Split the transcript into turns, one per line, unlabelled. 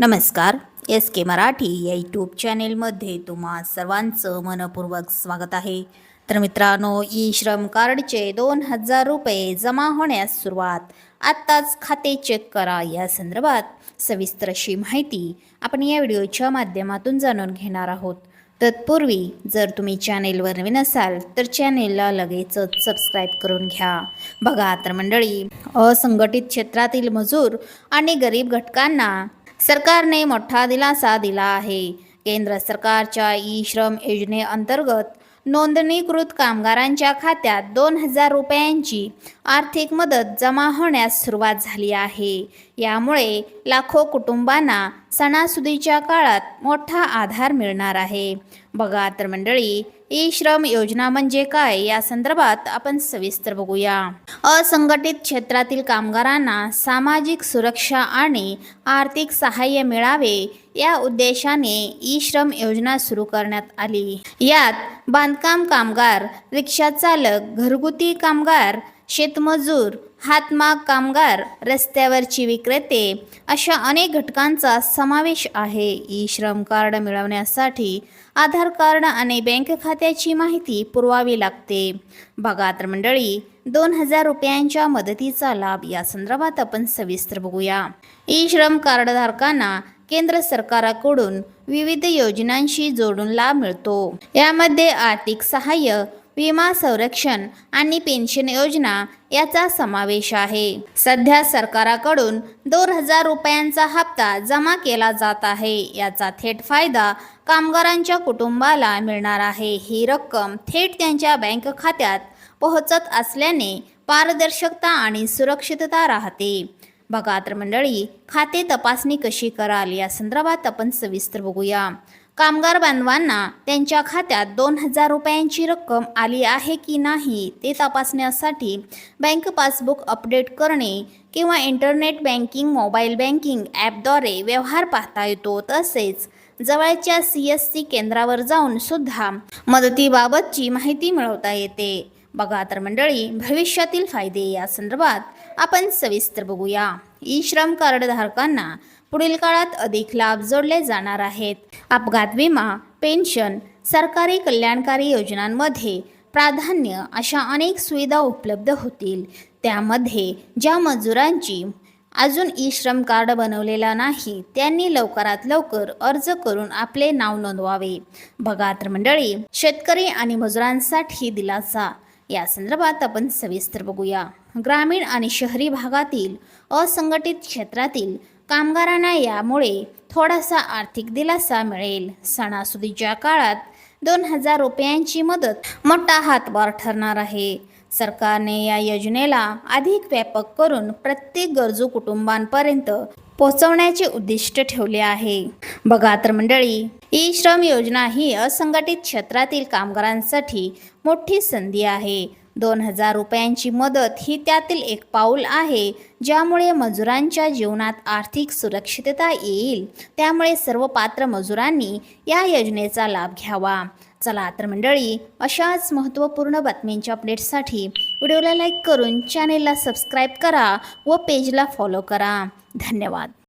नमस्कार एस के मराठी या यूट्यूब चॅनेलमध्ये तुम्हा सर्वांचं मनपूर्वक स्वागत आहे. तर मित्रांनो ई श्रम कार्डचे दोन हजार रुपये जमा होण्यास सुरुवात. आत्ताच खाते चेक करा या संदर्भात सविस्तर अशी माहिती आपण या व्हिडिओच्या माध्यमातून जाणून घेणार आहोत. तत्पूर्वी जर तुम्ही चॅनेलवर नवीन असाल तर चॅनेलला लगेचच सबस्क्राईब करून घ्या. बघा तर मंडळी असंघटित क्षेत्रातील मजूर आणि गरीब घटकांना सरकारने मोठा दिलासा दिला आहे. केंद्र सरकारच्या ई श्रम योजनेअंतर्गत नोंदणीकृत कामगारांच्या खात्यात दोन हजार रुपयांची आर्थिक मदत जमा होण्यास सुरुवात झाली आहे. यामुळे लाखो कुटुंबांना सणासुदीच्या काळात मोठा आधार मिळणार आहे. बघा तर मंडळी ई श्रम योजना म्हणजे काय? या संदर्भात आपण सविस्तर बघूया. असंघटित क्षेत्रातील कामगारांना सामाजिक सुरक्षा आणि आर्थिक सहाय्य मिळावे या उद्देशाने ई श्रम योजना सुरू करण्यात आली. यात बांधकाम कामगार रिक्षा चालक घरगुती कामगार शेतमजूर हातमाग कामगार रस्त्यावरची विक्रेते अशा अनेक घटकांचा समावेश आहे. ई श्रम कार्ड मिळवण्यासाठी आधार कार्ड आणि बँक खात्याची माहिती पुरवावी लागते. बघात्र मंडळी दोन हजार रुपयांच्या मदतीचा लाभ या संदर्भात आपण सविस्तर बघूया. ई श्रम कार्डधारकांना केंद्र सरकारकडून विविध योजनांशी जोडून लाभ मिळतो. यामध्ये आर्थिक सहाय्य विमा संरक्षण आणि पेन्शन योजना याचा समावेश आहे. सध्या सरकाराकडून दोन हजार रुपयांचा हप्ता जमा केला जात आहे. याचा थेट फायदा कामगारांच्या कुटुंबाला मिळणार आहे. ही रक्कम थेट त्यांच्या बँक खात्यात पोहोचत असल्याने पारदर्शकता आणि सुरक्षितता राहते. बघा तर मंडळी खाते तपासणी कशी कराल या संदर्भात आपण सविस्तर बघूया. कामगार बांधवांना त्यांच्या खात्यात दोन हजार रुपयांची रक्कम आली आहे की नाही ते तपासण्यासाठी बँक पासबुक अपडेट करणे किंवा इंटरनेट बँकिंग मोबाईल बँकिंग ॲपद्वारे व्यवहार पाहता येतो. तसेच जवळच्या सी एस सी केंद्रावर जाऊन सुद्धा मदतीबाबतची माहिती मिळवता येते. बघा तर मंडळी भविष्यातील फायदे या संदर्भात आपण सविस्तर बघूया. ई श्रम कार्ड धारकांना पुढील काळात अधिक लाभ जोडले जाणार आहेत. अपघात विमा पेन्शन सरकारी कल्याणकारी योजनांमध्ये प्राधान्य अशा अनेक सुविधा उपलब्ध होतील. त्यामध्ये ज्या मजुरांची अजून ई श्रम कार्ड बनवलेला नाही त्यांनी लवकरात लवकर अर्ज करून आपले नाव नोंदवावे. बघा तर मंडळी शेतकरी आणि मजुरांसाठी दिलासा. या संदर्भात आपण सविस्तर बघूया. ग्रामीण आणि शहरी भागातील असंघटित क्षेत्रातील कामगारांना यामुळे थोडासा आर्थिक दिलासा मिळेल. सणासुदीच्या काळात दोन हजार रुपयांची मदत मोठा हातभार ठरणार आहे. सरकारने या योजनेला अधिक व्यापक करून प्रत्येक गरजू कुटुंबांपर्यंत पोहोचवण्याचे उद्दिष्ट ठेवले आहे. बघा तर मंडळी ई श्रम योजना ही असंघटित क्षेत्रातील कामगारांसाठी मोठी संधी आहे. दोन हजार रुपयांची मदत ही त्यातील एक पाऊल आहे ज्यामुळे मजुरांच्या जीवनात आर्थिक सुरक्षितता येईल. त्यामुळे सर्व पात्र मजुरांनी या योजनेचा लाभ घ्यावा. चला तर मंडळी अशाच महत्त्वपूर्ण बातमींच्या अपडेट्ससाठी व्हिडिओला लाईक करून चॅनेलला सबस्क्राईब करा व पेजला फॉलो करा. धन्यवाद.